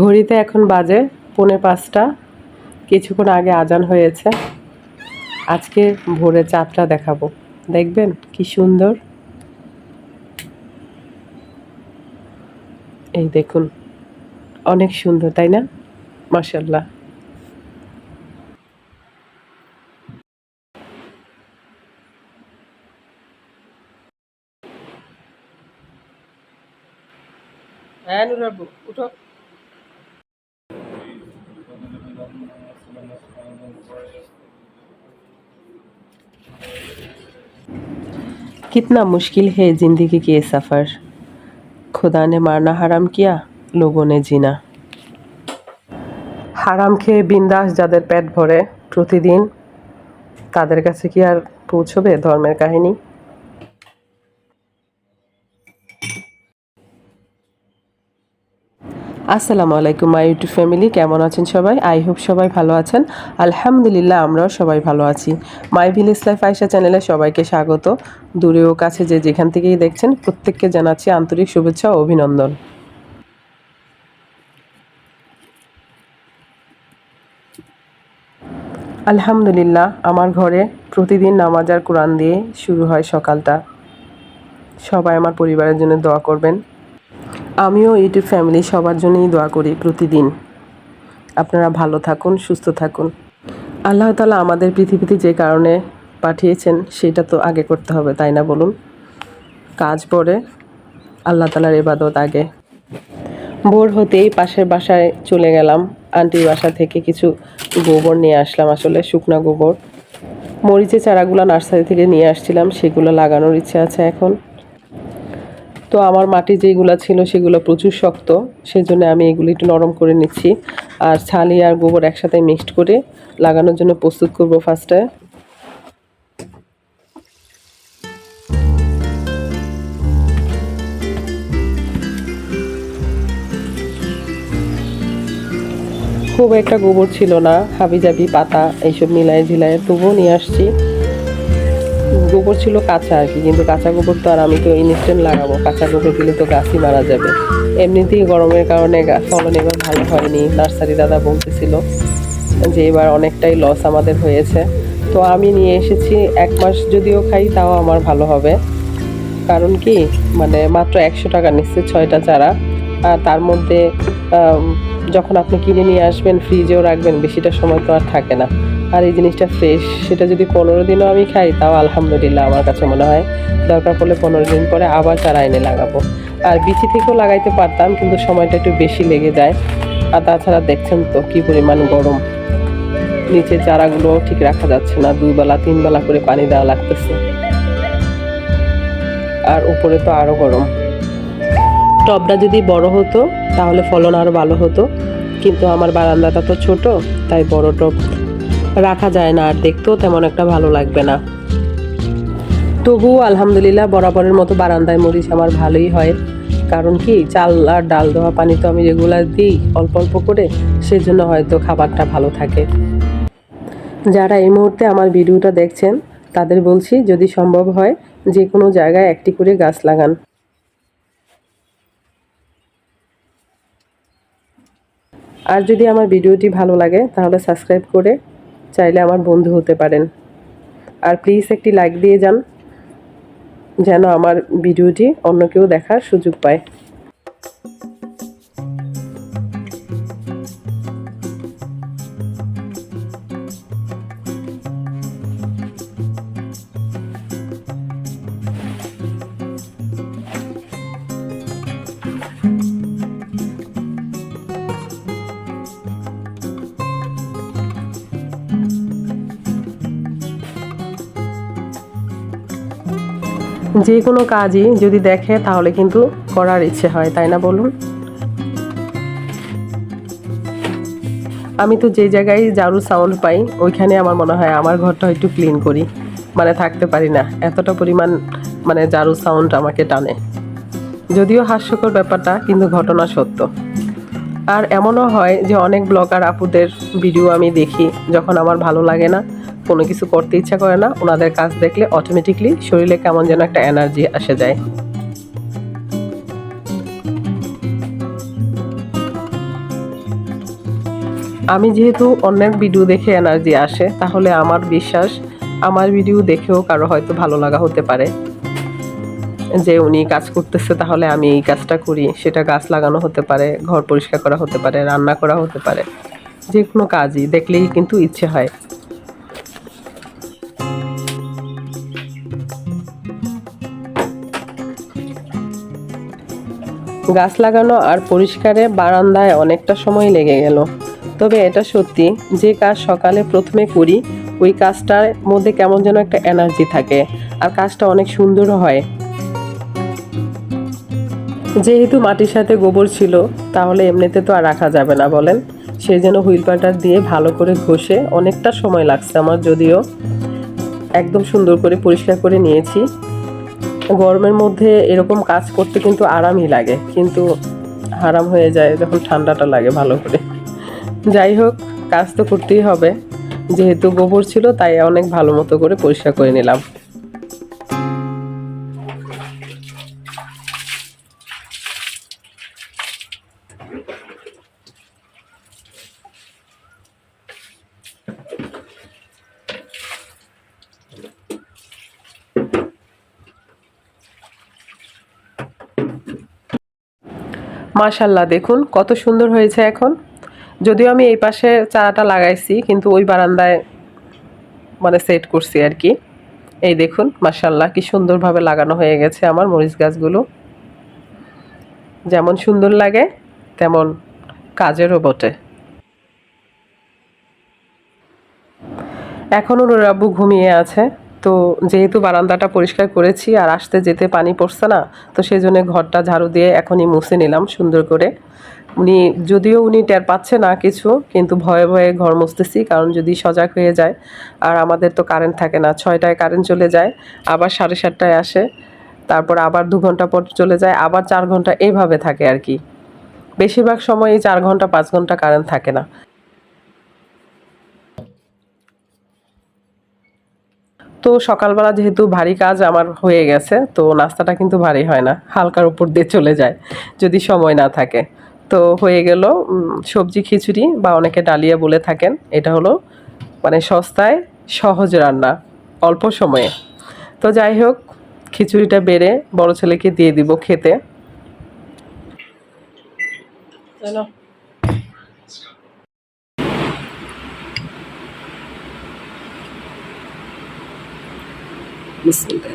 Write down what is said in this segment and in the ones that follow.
ঘড়িতে এখন বাজে পৌনে পাঁচটা। কিছুক্ষণ আগে আজান হয়েছে। আজকে ভোরে চাঁদটা দেখাবো। দেখবেন কি সুন্দর। এই দেখুন, অনেক সুন্দর, তাই না? মাসাল্লাহ হ্যাঁ নুরাবু कितना मुश्किल है ज़िंदगी के ये सफ़र खुदा ने मारना हराम किया लोगों ने जीना হারাম খেয়ে বিন্দাস যাদের পেট ভরে প্রতিদিন তাদের কাছে কি আর পৌঁছবে ধর্মের কাহিনী আসসালামু আলাইকুম, মাই ইউটিউব ফ্যামিলি। কেমন আছেন সবাই? আই হোপ সবাই ভালো আছেন। আলহামদুলিল্লাহ, আমরাও সবাই ভালো আছি। মাই ভিলেজ লাইফ আয়সা চ্যানেলে সবাইকে স্বাগত। দূরে ও কাছে যে যেখান থেকেই দেখছেন, প্রত্যেককে জানাচ্ছি আন্তরিক শুভেচ্ছা ও অভিনন্দন। আলহামদুলিল্লাহ, আমার ঘরে প্রতিদিন নামাজ আর কোরআন দিয়ে শুরু হয় সকালটা। সবাই আমার পরিবারের জন্য দোয়া করবেন। আমিও ইউটিউব ফ্যামিলি সবার জন্যই দোয়া করি প্রতিদিন। আপনারা ভালো থাকুন, সুস্থ থাকুন। আল্লাহ তালা আমাদের পৃথিবীতে যে কারণে পাঠিয়েছেন, সেটা তো আগে করতে হবে, তাই না বলুন? কাজ পরে আল্লাহ তালার এবাদত আগে। ভোর হতেই পাশের বাসায় চলে গেলাম, আন্টির বাসা থেকে কিছু গোবর নিয়ে আসলাম, আসলে শুকনা গোবর। মরিচের চারাগুলো নার্সারি থেকে নিয়ে আসছিলাম, সেগুলো লাগানোর ইচ্ছে আছে এখন। তো আমার মাটি যেগুলো ছিল সেগুলো প্রচুর শক্ত সেই জন্য আমি এগুলো একটু নরম করে নিচ্ছি। আর ছালি আর গোবর একসাথে মিক্সড করে লাগানোর জন্য প্রস্তুত করব ফার্স্টে খুব একটা গোবর ছিল না, হাবিজাবি, পাতা এইসব মিলায় ঝিলায় তবুও নিয়ে আসছি। গোবর ছিল কাঁচা আর কি, কিন্তু কাঁচা গোবর তো আর আমি তো ইনস্ট্যান্ট লাগাবো। কাঁচা গোবর দিলে তো গাছই মারা যাবে। এমনিতেই গরমের কারণে ফলন এবার ভালো হয়নি, নার্সারি দাদা বলতেছিল যে এবার অনেকটাই লস আমাদের হয়েছে। তো আমি নিয়ে এসেছি, এক মাস যদিও খাই, তাও আমার ভালো হবে। কারণ কি মানে মাত্র একশো টাকা নিচ্ছে ছয়টা চারা। আর তার মধ্যে যখন আপনি কিনে নিয়ে আসবেন ফ্রিজেও রাখবেন, বেশিটা সময় তো আর থাকে না। আর এই জিনিসটা ফ্রেশ সেটা যদি পনেরো দিনও আমি খাই, তাও আলহামদুলিল্লাহ আমার কাছে মনে হয় দরকার পড়লে পনেরো দিন পরে আবার চারা এনে লাগাবো। আর বিচি থেকেও লাগাইতে পারতাম, কিন্তু সময়টা একটু বেশি লেগে যায়। আর তাছাড়া দেখছেন তো কী পরিমাণ গরম। নিচে চারাগুলো ঠিক রাখা যাচ্ছে না দুই বেলা তিন বেলা করে পানি দেওয়া লাগতেছে। আর উপরে তো আরও গরম। টবটা যদি বড় হতো, তাহলে ফলন আরও ভালো হতো। কিন্তু আমার বারান্দাটা তো ছোট, তাই বড় টব রাখা যায় না, আর দেখতেও তেমন একটা ভালো লাগবে না। তবুও আলহামদুলিল্লাহ বরাবরের মতো বারান্দায় মরিচ আমার ভালোই হয়। কারণ কি, চাল আর ডাল দেওয়া পানি তো আমি রেগুলার দিই অল্প অল্প করে, সেজন্য হয়তো খাবারটা ভালো থাকে। যারা এই মুহূর্তে আমার ভিডিওটা দেখছেন, তাদের বলছি যদি সম্ভব হয়, যে কোনো জায়গায় একটি করে গাছ লাগান। আর যদি আমার ভিডিওটি ভালো লাগে, তাহলে সাবস্ক্রাইব করে চাইলে আমার বন্ধু হতে পারেন। আর প্লিজ একটি লাইক দিয়ে যান, যেন আমার ভিডিওটি অন্য কেউ দেখার সুযোগ পায়। যে কোনো কাজই যদি দেখে তাহলে কিন্তু করার ইচ্ছে হয়, তাই না বলুন? আমি তো যে জায়গায় ঝাড়ু সাউন্ড পাই, ওইখানে আমার মনে হয় আমার ঘরটা একটু ক্লিন করি। মানে থাকতে পারি না, এতটা পরিমাণ মানে জারু সাউন্ড আমাকে টানে। যদিও হাস্যকর ব্যাপারটা, কিন্তু ঘটনা সত্য। আর এমনও হয় যে অনেক ব্লগার আপুদের ভিডিও আমি দেখি, যখন আমার ভালো লাগে না। কোনো কিছু করতে ইচ্ছা করে না, ওনাদের কাজ দেখলে অটোমেটিকলি শরীরে কেমন যেন একটা এনার্জি আসে যায়। আমি যেহেতু অন্যের ভিডিও দেখে এনার্জি আসে, তাহলে আমার বিশ্বাস আমার ভিডিও দেখেও কারও হয়তো ভালো লাগা হতে পারে। যে উনি কাজ করতেছে, তাহলে আমি এই কাজটা করি। সেটা গাছ লাগানো হতে পারে, ঘর পরিষ্কার করা হতে পারে, রান্না করা হতে পারে। যে কোনো কাজই দেখলেই কিন্তু ইচ্ছে হয়। গাছ লাগানো আর পরিষ্কারে বারান্দায় অনেকটা সময় লেগে গেল। তবে এটা সত্যি, যে কাজ সকালে প্রথমে করি, ওই কাজটার মধ্যে কেমন যেন একটা এনার্জি থাকে আর কাজটা অনেক সুন্দরও হয়। যেহেতু মাটির সাথে গোবর ছিল, তাহলে এমনিতে তো আর রাখা যাবে না বলেন। সেই জন্য হুইল পাটার দিয়ে ভালো করে ঘষে অনেকটা সময় লাগছে আমার যদিও। একদম সুন্দর করে পরিষ্কার করে নিয়েছি। গরমের মধ্যে এরকম কাজ করতে কিন্তু আরামই লাগে, কিন্তু হারাম হয়ে যায় যখন ঠান্ডাটা লাগে ভালো করে। যাই হোক, কাজ তো করতেই হবে। যেহেতু গোবর ছিল, তাই অনেক ভালো মতো করে পরিষ্কার করে নিলাম। মাশাল্লাহ দেখুন কত সুন্দর হয়েছে এখন। যদিও আমি এই পাশে চারাটা লাগাইছি, কিন্তু ওই বারান্দায় মানে সেট করছি আর কি। এই দেখুন মাশাল্লাহ কি সুন্দরভাবে লাগানো হয়ে গেছে আমার মরিচ গাছগুলো। যেমন সুন্দর লাগে, তেমন কাজেরও বটে। এখনও আব্বু ঘুমিয়ে আছে। তো যেহেতু বারান্দাটা পরিষ্কার করেছি আর আসতে যেতে পানি পড়ছে না, তো সেই জন্য ঘরটা ঝাড়ু দিয়ে এখনই মুছে নিলাম সুন্দর করে। উনি, যদিও উনি টের পাচ্ছে না কিছু, কিন্তু ভয়ে ভয়ে ঘর মুছতেছি, কারণ যদি সজাগ হয়ে যায়, আর আমাদের তো কারেন্ট থাকে না, ছয়টায় কারেন্ট চলে যায়, আবার সাড়ে সাতটায় আসে, তারপর আবার দু ঘণ্টা পর চলে যায়, আবার চার ঘণ্টা এইভাবে থাকে আর কি। বেশিরভাগ সময় এই চার ঘণ্টা, পাঁচ ঘণ্টা কারেন্ট থাকে না। তো সকালবেলা যেহেতু ভারী কাজ আমার হয়ে গেছে, তো নাস্তাটা কিন্তু ভারী হয় না। হালকার উপর দিয়ে চলে যায়, যদি সময় না থাকে। তো হয়ে গেল সবজি খিচুড়ি বা অনেকে ডালিয়া বলে থাকেন, এটা হলো মানে সস্তায় সহজ রান্না, অল্প সময়ে। তো যাই হোক, খিচুড়িটা বেড়ে বড় ছেলেকে দিয়ে দিব খেতে। চলো। বিসমিল্লাহ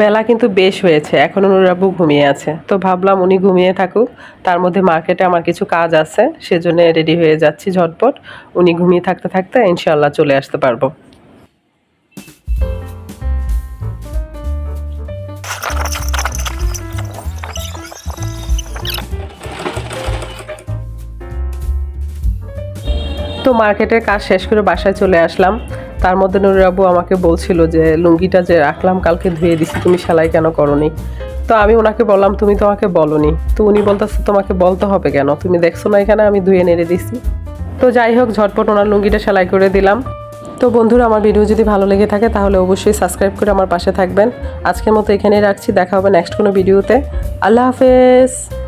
বেলা কিন্তু বেশ হয়েছে, এখন অনুরাবু ঘুমিয়ে আছে। তো ভাবলাম উনি ঘুমিয়ে থাকুক, তার মধ্যে মার্কেটে আমার কিছু কাজ আছে, সেজন্য রেডি হয়ে যাচ্ছি ঝটপট। উনি ঘুমিয়ে থাকতে থাকতে ইনশাল্লাহ চলে আসতে পারব। তো মার্কেটের কাজ শেষ করে বাসায় চলে আসলাম। তার মধ্যে নুরুর আব্বু আমাকে বলছিল যে, লুঙ্গিটা যে রাখলাম, কালকে ধুয়ে দিছি, তুমি সেলাই কেন করনি? তো আমি ওনাকে বললাম, তুমি তো আমাকে বলনি। তো উনি বলতেছে, তোমাকে বলতে হবে কেন? তুমি দেখছ না এখানে, আমি ধুয়ে নেড়ে দিছি। তো যাই হোক, ঝটপট ওনার লুঙ্গিটা সেলাই করে দিলাম। তো বন্ধুরা, আমার ভিডিও যদি ভালো লেগে থাকে, তাহলে অবশ্যই সাবস্ক্রাইব করে আমার পাশে থাকবেন। আজকের মতো এখানেই রাখছি, দেখা হবে নেক্সট কোনো ভিডিওতে। আল্লাহ হাফেজ!